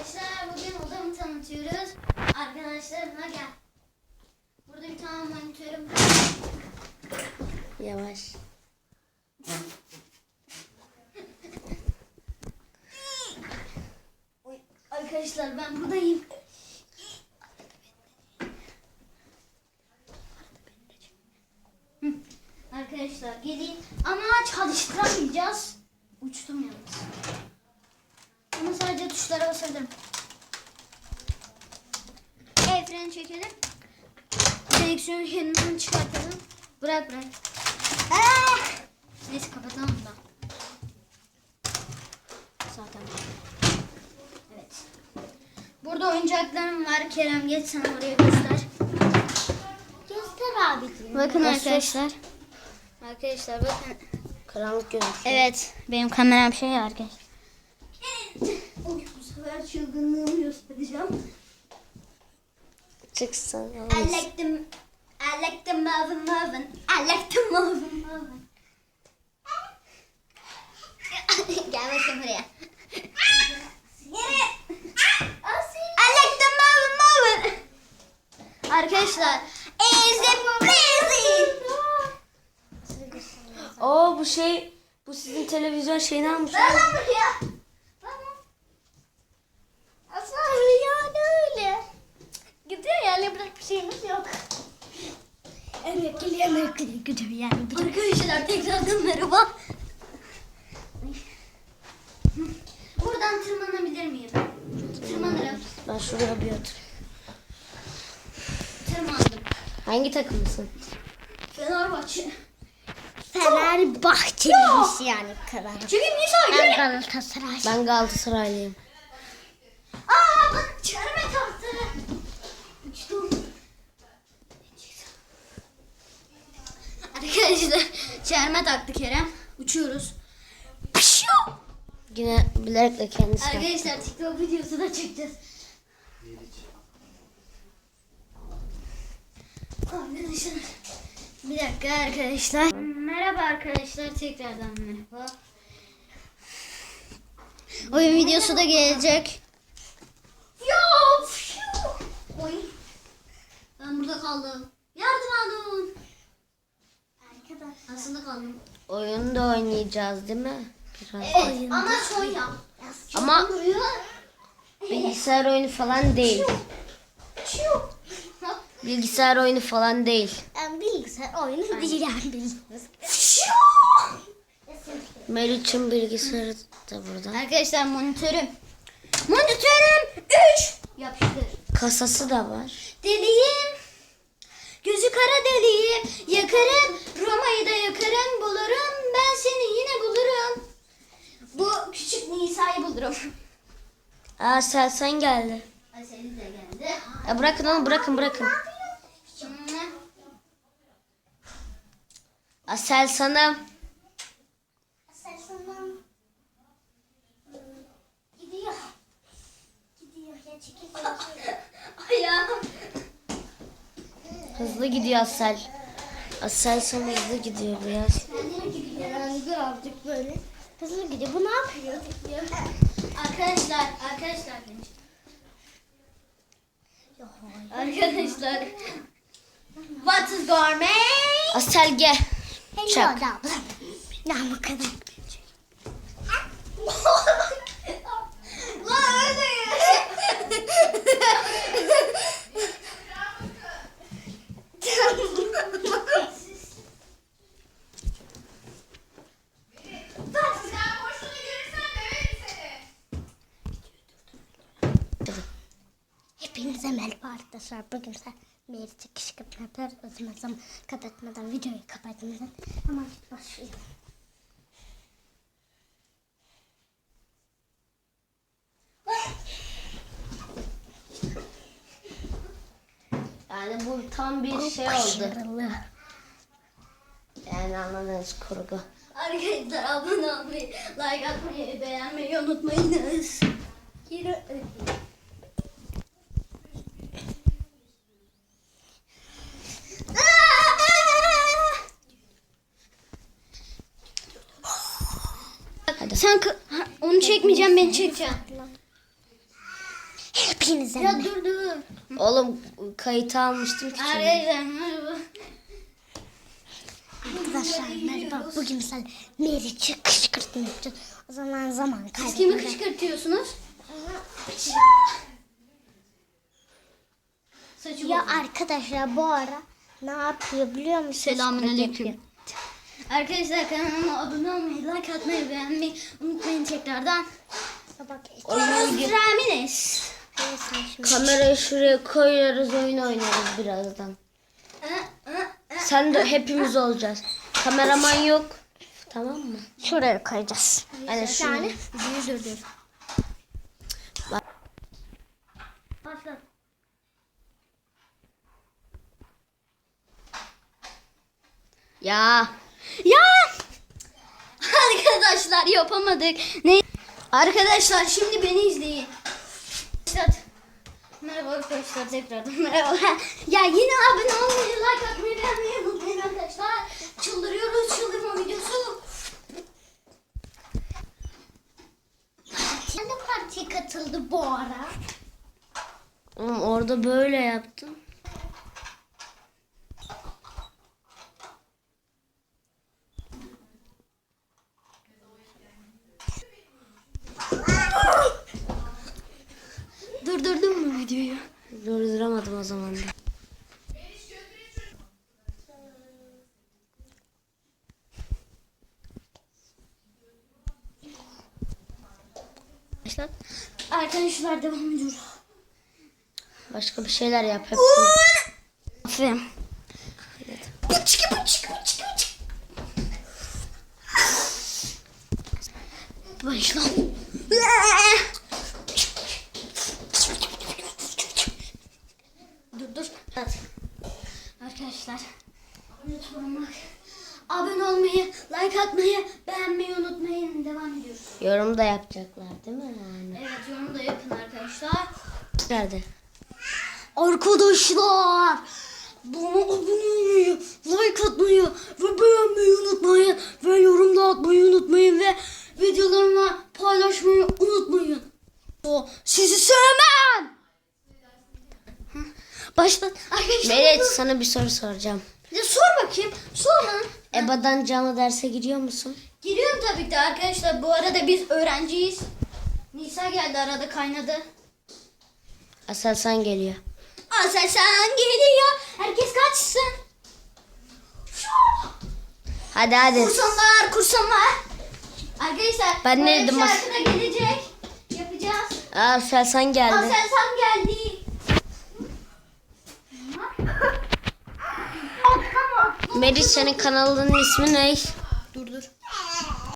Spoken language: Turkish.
Arkadaşlar bugün odamı tanıtıyoruz. Arkadaşlarına gel. Burada bir tane monitörüm var. Yavaş. Arkadaşlar ben buradayım. Arkadaşlar gelin ama çalıştıramayacağız. Freni çekelim. Direksiyonu kendinden çıkartalım. Bırak bırak. Ah! Neyse kapatalım da. Zaten. Evet. Burada oyuncaklarım var. Kerem geç sen oraya göster. Göster abicim. Bakın Göster. arkadaşlar. Arkadaşlar bakın. Karanlık gözüküyor. Evet. Benim kameram şey arkadaşlar. Oy, bu sefer göstereceğim. Çıksın. I like them. I like them moving moving. I like them moving moving. Gel bakayım buraya. I like them moving moving. Arkadaşlar. Easy breezy. Oo bu şey bu sizin televizyon şeyini almış. Ver lan buraya. Tamam. Aslında yani öyle. Gidiyor yani bırak bir şeyimiz yok. Gidiyor yani. Arkadaşlar tekrardan merhaba. Buradan tırmanabilir miyim? Tırmanırım. Ben şuraya bir otur. Tırmandım. Hangi takımlısın? Fenerbahçe. Fenerbahçeliyiz yani kadar. Çekil Nisa yürü. Galatasaray. Ben Galatasaraylıyım. Aa bak çarme taktı. Uçtum. Çarme taktı Kerem. Uçuyoruz. Pişu! Yine bilerek de kendisi yaptı. Arkadaşlar TikTok videosu da çekeceğiz. Arkadaşlar. Bir dakika arkadaşlar. Merhaba arkadaşlar tekrardan merhaba. Oyun videosu da gelecek. Ya! Oy. Ben burada kaldım. Yardım alın. Aslında kaldım. Oyun da oynayacağız değil mi? Biraz. Evet, ama son yap. Ama bilgisayar oyunu falan değil. Bilgisayar oyunu falan değil. Bilgisayar oyunu değil yani bilgisayar. Meriç'in bilgisayarı da burada. Arkadaşlar monitörüm. Monitörüm 3. Yapıştır. Kasası da var. Deliyim. Gözü kara deliyim. Yakarım. Roma'yı da yakarım. Bulurum. Ben seni yine bulurum. Bu küçük Nisa'yı bulurum. Aa Selsen geldi. Ay seni de geldi. Ya bırakın onu bırakın bırakın. Şimdi Asel sana Gidiyor. Gidiyor ya çekil. Ayağım. hızlı gidiyor Asel. Asel sana hızlı gidiyor biraz. Kendine gidiyor. Yani birazcık böyle. Hızlı gidiyor. Bu ne yapıyor? Arkadaşlar, arkadaşlar demiş. Arkadaşlar. What is gourmet? Asel gel. Çak. Ya bu kadar. Lan öyle Hepinize merhaba arkadaşlar. Bugün sen Meriç'e kışkırtma yapıyoruz. O zaman zaman kapatmadan, videoyu kapatmadan hemen başlayalım. Yani bu tam bir şey oldu. Başarılı. Yani anladınız kurgu. Arkadaşlar abone olmayı, like atmayı, beğenmeyi unutmayınız. Yürü. Sen ha, onu çekmeyeceğim ben çekeceğim. Hepinize Ya merhaba. dur dur. Oğlum kayıt almıştım ki. şimdi. Arkadaşlar merhaba. Arkadaşlar merhaba. Bugün sen Meriç'i kışkırtma yapacağız. O zaman zaman Siz kimi kışkırtıyorsunuz? Ya arkadaşlar bu ara ne yapıyor biliyor musunuz? Selamünaleyküm. Arkadaşlar kanalıma abone olmayı, like atmayı, beğenmeyi unutmayın tekrardan. Bak, Ramines. Kamerayı şuraya koyuyoruz oyun oynarız birazdan. Sen de hepimiz olacağız. Kameraman yok. Tamam mı? Şuraya koyacağız. Hani şu Yani durdur. Bak. Başla. ya Ya! Arkadaşlar yapamadık. Ne? Arkadaşlar şimdi beni izleyin. Merhaba arkadaşlar tekrardan merhaba. Ya yine abone olmayı, like atmayı, beğenmeyi unutmayın arkadaşlar. Çıldırıyoruz çıldırma videosu. Sen de partiye katıldı bu ara. oğlum orada böyle yaptım. Videoyu? Durduramadım o zaman da. Arkadaşlar. Arkadaşlar devam ediyoruz. Başka bir şeyler yap hep. Aferin. Bıçkı bıçkı bıçkı bıçkı. Başla. Dur dur. Evet. Arkadaşlar. Lütfen bak. Abone olmayı, like atmayı, beğenmeyi unutmayın. Devam ediyoruz. Yorum da yapacaklar değil mi yani? Evet yorum da yapın arkadaşlar. Nerede? Arkadaşlar bana abone olmayı, like atmayı ve beğenmeyi unutmayın ve yorum da atmayı unutmayın ve videolarımı paylaşmayı unutmayın. O sizi sevmem. Hı, Başla. Arkadaşlar sana bir soru soracağım. Bakayım. Sor lan. EBA'dan canlı derse giriyor musun? Giriyorum tabii ki de arkadaşlar. Bu arada biz öğrenciyiz. Nisa geldi arada kaynadı. Aselsan geliyor. Asel sen geliyor. Herkes kaçsın. Hadi hadi. Kursan var, kursan var. Arkadaşlar, Ben ne dedim? şarkı da gelecek. Yapacağız. Aselsan geldi. Asel sen geldi. Meriç senin kanalının ismi ne?